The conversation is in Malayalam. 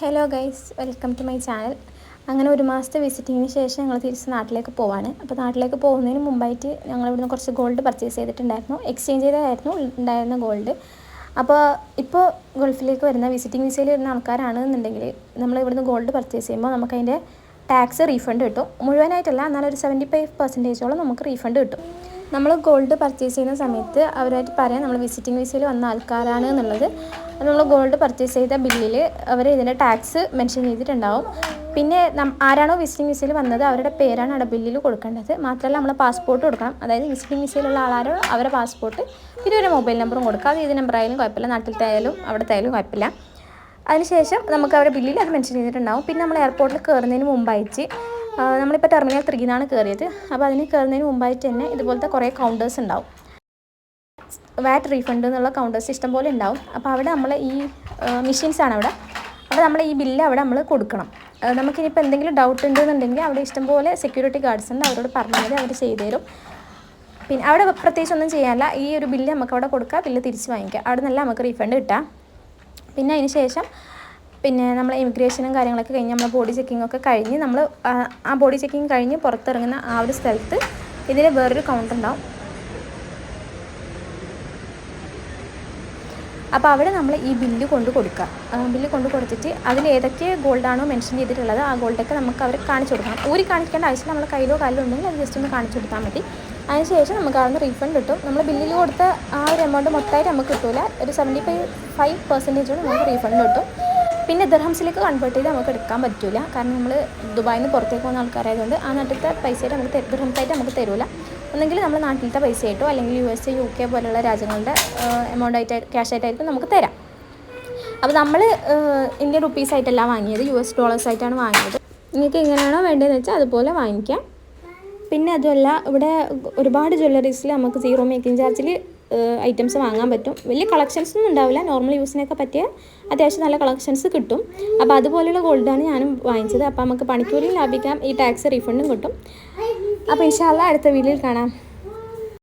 Hello guys welcome to my channel അങ്ങനെ ഒരു മാസത്തെ വിസിറ്റിങ്ങിന് ശേഷം ഞങ്ങൾ തിരിച്ച് നാട്ടിലേക്ക് പോവാണ്. അപ്പോൾ നാട്ടിലേക്ക് പോകുന്നതിന് മുമ്പായിട്ട് ഞങ്ങൾ ഇവിടുന്ന് കുറച്ച് ഗോൾഡ് പർച്ചേസ് ചെയ്തിട്ടുണ്ടായിരുന്നു. എക്സ്ചേഞ്ച് ചെയ്തതായിരുന്നു ഉണ്ടായിരുന്ന ഗോൾഡ് അപ്പോൾ ഇപ്പോൾ ഗൾഫിലേക്ക് വരുന്ന വിസിറ്റിംഗ് വിസയിൽ വരുന്ന ആൾക്കാരാണെന്നുണ്ടെങ്കിൽ നമ്മൾ ഇവിടുന്ന് ഗോൾഡ് പർച്ചേസ് ചെയ്യുമ്പോൾ നമുക്കതിന്റെ ടാക്സ് റീഫണ്ട് കിട്ടും. മുഴുവനായിട്ടല്ല എന്നാൽ ഒരു സെവന്റി ഫൈവ് പെർസെന്റേജോളം നമുക്ക് റീഫണ്ട് കിട്ടും. നമ്മൾ ഗോൾഡ് പർച്ചേസ് ചെയ്യുന്ന സമയത്ത് അവരായിട്ട് പറയാം നമ്മൾ വിസിറ്റിംഗ് വിസയിൽ വന്ന ആൾക്കാരാണ് എന്നുള്ളത്. നമ്മൾ ഗോൾഡ് പർച്ചേസ് ചെയ്ത ബില്ലിൽ അവർ ഇതിന്റെ ടാക്സ് മെൻഷൻ ചെയ്തിട്ടുണ്ടാവും. പിന്നെ ആരാണോ വിസിറ്റിംഗ് വിസയിൽ വന്നത് അവരുടെ പേരാണ് അവിടെ ബില്ലിൽ കൊടുക്കേണ്ടത്. മാത്രമല്ല നമ്മൾ പാസ്പോർട്ട് കൊടുക്കണം. അതായത് വിസിറ്റിംഗ് വിസയിലുള്ള ആളാരോ അവരുടെ പാസ്പോർട്ട് പിന്നെ ഒരു മൊബൈൽ നമ്പറും കൊടുക്കുക അത് ഏത് നമ്പർ ആയാലും കുഴപ്പമില്ല. നാട്ടിലത്തെ ആയാലും അവിടുത്തെ ആയാലും കുഴപ്പമില്ല അതിനുശേഷം നമുക്ക് അവരുടെ ബില്ലിൽ അത് മെൻഷൻ ചെയ്തിട്ടുണ്ടാവും. പിന്നെ നമ്മൾ എയർപോർട്ടിൽ കയറുന്നതിന് മുമ്പായിട്ട് നമ്മളിപ്പോൾ ടെർമിനൽ ത്രീന്നാണ് കയറിയത് അപ്പോൾ അതിന് കയറുന്നതിന് മുമ്പായിട്ട് തന്നെ ഇതുപോലത്തെ കുറേ കൗണ്ടേഴ്സ് ഉണ്ടാവും. വാറ്റ് റീഫണ്ട് എന്നുള്ള കൗണ്ടേഴ്സ് ഇഷ്ടം പോലെ ഉണ്ടാവും. അപ്പോൾ അവിടെ നമ്മൾ ഈ മെഷീൻസാണ് അവിടെ. അപ്പോൾ നമ്മൾ ഈ ബില്ല് അവിടെ നമ്മൾ കൊടുക്കണം. നമുക്കിനിപ്പോൾ എന്തെങ്കിലും ഡൗട്ട് ഉണ്ടെന്നുണ്ടെങ്കിൽ അവിടെ ഇഷ്ടംപോലെ സെക്യൂരിറ്റി ഗാർഡ്സ് ഉണ്ട്. അവരോട് പറഞ്ഞാൽ അവർ ചെയ്തു തരും. പിന്നെ അവിടെ പ്രത്യേകിച്ച് ഒന്നും ചെയ്യാനില്ല. ഈ ഒരു ബില്ല് നമുക്ക് അവിടെ കൊടുക്കുക ബില്ല് തിരിച്ച് വാങ്ങിക്കുക അവിടെ നിന്നല്ല നമുക്ക് റീഫണ്ട് കിട്ടാം പിന്നെ അതിന് ശേഷം പിന്നെ നമ്മൾ ഇമിഗ്രേഷനും കാര്യങ്ങളൊക്കെ കഴിഞ്ഞ് നമ്മൾ ബോഡി ചെക്കിംഗ് ഒക്കെ കഴിഞ്ഞ് നമ്മൾ ആ ബോഡി ചെക്കിങ് കഴിഞ്ഞ് പുറത്തിറങ്ങുന്ന ആ ഒരു സ്ഥലത്ത് ഇതിൽ വേറൊരു കൗണ്ടർ ഉണ്ടാവും. അപ്പോൾ അവിടെ നമ്മൾ ഈ ബില്ല് കൊണ്ട് കൊടുക്കുക ബില്ല് കൊണ്ട് കൊടുത്തിട്ട് അതിൽ ഏതൊക്കെ ഗോൾഡാണോ മെൻഷൻ ചെയ്തിട്ടുള്ളത് ആ ഗോൾഡൊക്കെ നമുക്ക് അവർ കാണിച്ചു കൊടുക്കണം. ഊരി കാണിക്കേണ്ട ആവശ്യം നമ്മൾ കയ്യിലോ കാലിലോ ഉണ്ടെങ്കിൽ അത് ജസ്റ്റ് ഒന്ന് കാണിച്ചു കൊടുത്താൽ മതി. അതിനുശേഷം നമുക്ക് അവിടുന്ന് റീഫണ്ട് കിട്ടും. നമ്മൾ ബില്ലിൽ കൊടുത്ത ആ ഒരു എമൗണ്ട് മൊത്തമായിട്ട് നമുക്ക് കിട്ടില്ല ഒരു സെവന്റി ഫൈവ് ഫൈവ് പെർസെന്റേജോട് നമുക്ക് റീഫണ്ട് കിട്ടും. പിന്നെ ദർഹംസിലേക്ക് കൺവേർട്ട് ചെയ്ത് നമുക്ക് എടുക്കാൻ പറ്റില്ല കാരണം നമ്മൾ ദുബായിൽ നിന്ന് പുറത്തേക്ക് പോകുന്ന ആൾക്കാരായതുകൊണ്ട് ആ നാട്ടിലത്തെ പൈസയായിട്ട് നമുക്ക് ദർഹംസായിട്ട് നമുക്ക് തരില്ല ഒന്നെങ്കിൽ നമ്മൾ നാട്ടിലത്തെ പൈസ ആയിട്ടോ അല്ലെങ്കിൽ യു എസ് യു കെ പോലുള്ള രാജ്യങ്ങളുടെ എമൗണ്ട് ആയിട്ട് ക്യാഷ് ആയിട്ടായിരിക്കും നമുക്ക് തരാം. അപ്പോൾ നമ്മൾ ഇന്ത്യൻ റുപ്പീസ് ആയിട്ടല്ല വാങ്ങിയത് യു എസ് ഡോളേഴ്സ് ആയിട്ടാണ് വാങ്ങിയത്. നിങ്ങൾക്ക് എങ്ങനെയാണോ വേണ്ടതെന്ന് വെച്ചാൽ അതുപോലെ വാങ്ങിക്കാം. പിന്നെ അതുമല്ല ഇവിടെ ഒരുപാട് ജ്വല്ലറീസിൽ നമുക്ക് സീറോ മേക്കിംഗ് ചാർജിൽ ഐറ്റംസ് വാങ്ങാൻ പറ്റും. വലിയ കളക്ഷൻസ് ഒന്നും ഉണ്ടാവില്ല. നോർമൽ യൂസിനൊക്കെ പറ്റിയ അത്യാവശ്യം നല്ല കളക്ഷൻസ് കിട്ടും. അപ്പോൾ അതുപോലെയുള്ള ഗോൾഡാണ് ഞാനും വാങ്ങിച്ചത്. അപ്പോൾ നമുക്ക് പണിക്കൂലിയും ലാഭിക്കാം. ഈ ടാക്സ് റീഫണ്ടും കിട്ടും. അപ്പോൾ ഇൻഷാല്ല അടുത്ത വീഡിയോയിൽ കാണാം.